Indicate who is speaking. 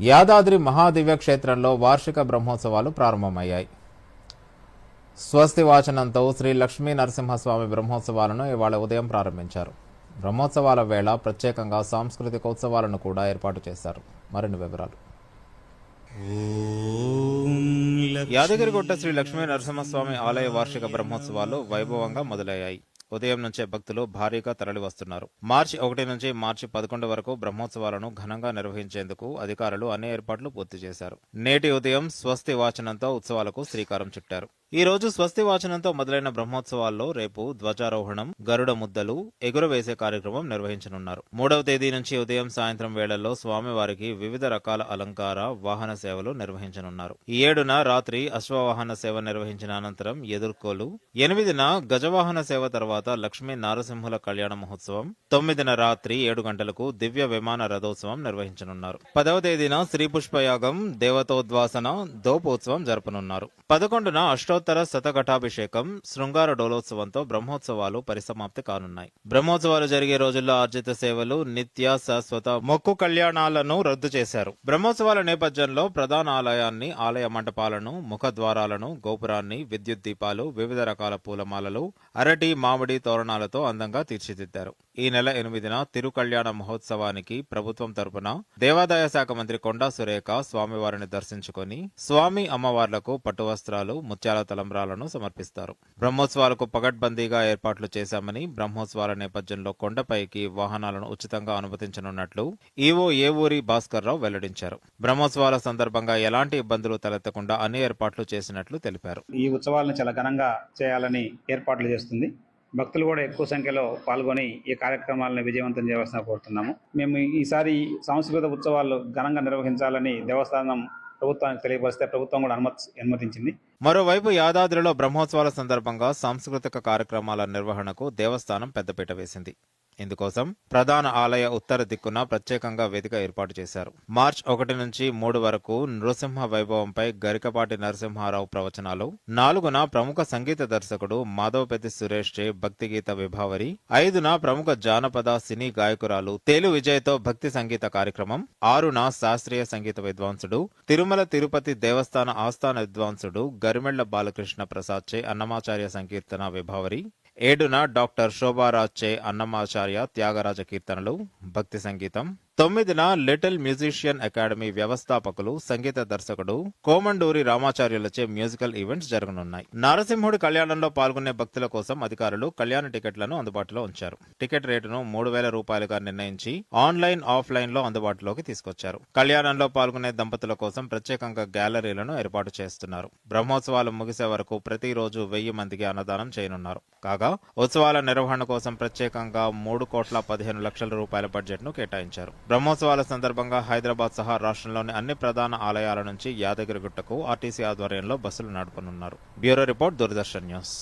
Speaker 1: యాదాద్రి మహాదివ్య క్షేత్రంలో వార్షిక బ్రహ్మోత్సవాలు ప్రారంభమయ్యాయి. స్వస్తి వాచనంతో శ్రీ లక్ష్మీ నరసింహస్వామి బ్రహ్మోత్సవాలను ఇవాళ ఉదయం ప్రారంభించారు. బ్రహ్మోత్సవాల వేళ ప్రత్యేకంగా సాంస్కృతిక ఉత్సవాలను కూడా ఏర్పాటు చేశారు. మరిన్ని వివరాలు. యాదగిరిగుట్ట శ్రీ లక్ష్మీ నరసింహస్వామి ఆలయ వార్షిక బ్రహ్మోత్సవాలు వైభవంగా మొదలయ్యాయి. ఉదయం నుంచే భక్తులు భారీగా తరలి వస్తున్నారు మార్చి ఒకటి నుంచి మార్చి పదకొండు వరకు బ్రహ్మోత్సవాలను ఘనంగా నిర్వహించేందుకు అధికారులు అన్ని ఏర్పాట్లు పూర్తి చేశారు. నేటి ఉదయం స్వస్తి వాచనంతో ఉత్సవాలకు శ్రీకారం చుట్టారు. ఈ రోజు స్వస్తి వాచనంతో మొదలైన బ్రహ్మోత్సవాల్లో రేపు ధ్వజారోహణం గరుడ ముద్దలు ఎగురవేసే కార్యక్రమం నిర్వహించనున్నారు. మూడవ తేదీ నుంచి ఉదయం సాయంత్రం వేళల్లో స్వామివారికి వివిధ రకాల అలంకార వాహన సేవలు నిర్వహించనున్నారు. ఈ ఏడున రాత్రి అశ్వవాహన సేవ నిర్వహించిన అనంతరం ఎదుర్కోలు. ఎనిమిదిన గజవాహన సేవ తర్వాత లక్ష్మీ నారసింహుల కళ్యాణ మహోత్సవం. తొమ్మిదిన రాత్రి ఏడు గంటలకు దివ్య విమాన రథోత్సవం నిర్వహించనున్నారు. పదవ తేదీన శ్రీ పుష్పయాగం దేవతోద్వాసన దోపోత్సవం జరపనున్నారు. పదకొండున అష్టోత్తర శతఘటాభిషేకం శృంగార డోలోత్సవంతో బ్రహ్మోత్సవాలు పరిసమాప్తి కానున్నాయి. బ్రహ్మోత్సవాలు జరిగే రోజుల్లో ఆర్జిత సేవలు నిత్య శాశ్వత మొక్కు కళ్యాణాలను రద్దు చేశారు. బ్రహ్మోత్సవాల నేపథ్యంలో ప్రధాన ఆలయాన్ని ఆలయ మంటపాలను ముఖద్వారాలను గోపురాన్ని విద్యుత్ దీపాలు వివిధ రకాల పూలమాలలు అరటి మామిడి తోరణాలతో అందంగా తీర్చిదిద్దారు. ఈ నెల ఎనిమిదిన తిరుకళ్యాణ మహోత్సవానికి ప్రభుత్వం తరపున దేవాదాయ శాఖ మంత్రి కొండా సురేఖ స్వామివారిని దర్శించుకొని స్వామి అమ్మవార్లకు పట్టు వస్త్రాలు ముత్యాల తలంబ్రాలను సమర్పిస్తారు. బ్రహ్మోత్సవాలకు పగడ్బందీగా ఏర్పాట్లు చేశామని బ్రహ్మోత్సవాల నేపథ్యంలో కొండపైకి వాహనాలను ఉచితంగా అనుమతించనున్నట్లు ఈవో ఏవూరి భాస్కర్ రావు వెల్లడించారు. బ్రహ్మోత్సవాల సందర్భంగా ఎలాంటి ఇబ్బందులు తలెత్తకుండా అన్ని ఏర్పాట్లు చేసినట్లు తెలిపారు.
Speaker 2: ఈ ఉత్సవాలను చాలా ఘనంగా చేయాలని ఏర్పాట్లు చేస్తుంది. భక్తులు కూడా ఎక్కువ సంఖ్యలో పాల్గొని ఈ కార్యక్రమాలను విజయవంతం చేయవలసిన కోరుతున్నాము. మేము ఈసారి సాంస్కృతిక ఉత్సవాలు ఘనంగా నిర్వహించాలని దేవస్థానం ప్రభుత్వానికి తెలియపరిస్తే ప్రభుత్వం కూడా అనుమతి అనుమతించింది.
Speaker 1: మరోవైపు యాదాద్రిలో బ్రహ్మోత్సవాల సందర్భంగా సాంస్కృతిక కార్యక్రమాల నిర్వహణకు దేవస్థానం పెద్దపీట వేసింది. ఇందుకోసం ప్రధాన ఆలయ ఉత్తర దిక్కున ప్రత్యేకంగా వేదిక ఏర్పాటు చేశారు. మార్చ్ ఒకటి నుంచి మూడు వరకు నృసింహ వైభవంపై గరికపాటి నరసింహారావు ప్రవచనాలు. నాలుగున ప్రముఖ సంగీత దర్శకుడు మాధవపతి సురేష్ చే భక్తి గీత విభావరి. ఐదున ప్రముఖ జానపద సినీ గాయకురాలు తేలు విజయ్తో భక్తి సంగీత కార్యక్రమం. ఆరున శాస్త్రీయ సంగీత విద్వాంసుడు. తిరుమల తిరుపతి దేవస్థాన ఆస్థాన విద్వాంసుడు గరిమెళ్ళ బాలకృష్ణ ప్రసాద్ చే అన్నమాచార్య సంకీర్తన విభావరి. ఏడున డాక్టర్ శోభారాజ్ చే అన్నమాచార్య త్యాగరాజ కీర్తనలు భక్తి సంగీతం తొమ్మిదిన లిటిల్ మ్యూజిషియన్ అకాడమీ వ్యవస్థాపకులు సంగీత దర్శకుడు కోమండూరి రామాచార్యులచే మ్యూజికల్ ఈవెంట్స్ జరగనున్నాయి. నారసింహుడి కళ్యాణంలో పాల్గొనే భక్తుల కోసం అధికారులు కళ్యాణ టికెట్లను అందుబాటులో ఉంచారు. టికెట్ రేటును మూడు వేల రూపాయలుగా నిర్ణయించి ఆన్లైన్ ఆఫ్లైన్లో అందుబాటులోకి తీసుకొచ్చారు. కళ్యాణంలో పాల్గొనే దంపతుల కోసం ప్రత్యేకంగా గ్యాలరీలను ఏర్పాటు చేస్తున్నారు. బ్రహ్మోత్సవాలు ముగిసే వరకు ప్రతిరోజు వెయ్యి మందికి అన్నదానం చేయనున్నారు. కాగా ఉత్సవాల నిర్వహణ కోసం ప్రత్యేకంగా మూడు కోట్ల పదిహేను లక్షల రూపాయల బడ్జెట్ను కేటాయించారు. బ్రహ్మోత్సవాల సందర్భంగా హైదరాబాద్ సహా రాష్ట్రంలోని అన్ని ప్రధాన ఆలయాల నుంచి యాదగిరిగుట్టకు ఆర్టీసీ ఆధ్వర్యంలో బస్సులు నడపనున్నారు. Bureau report Doordarshan news.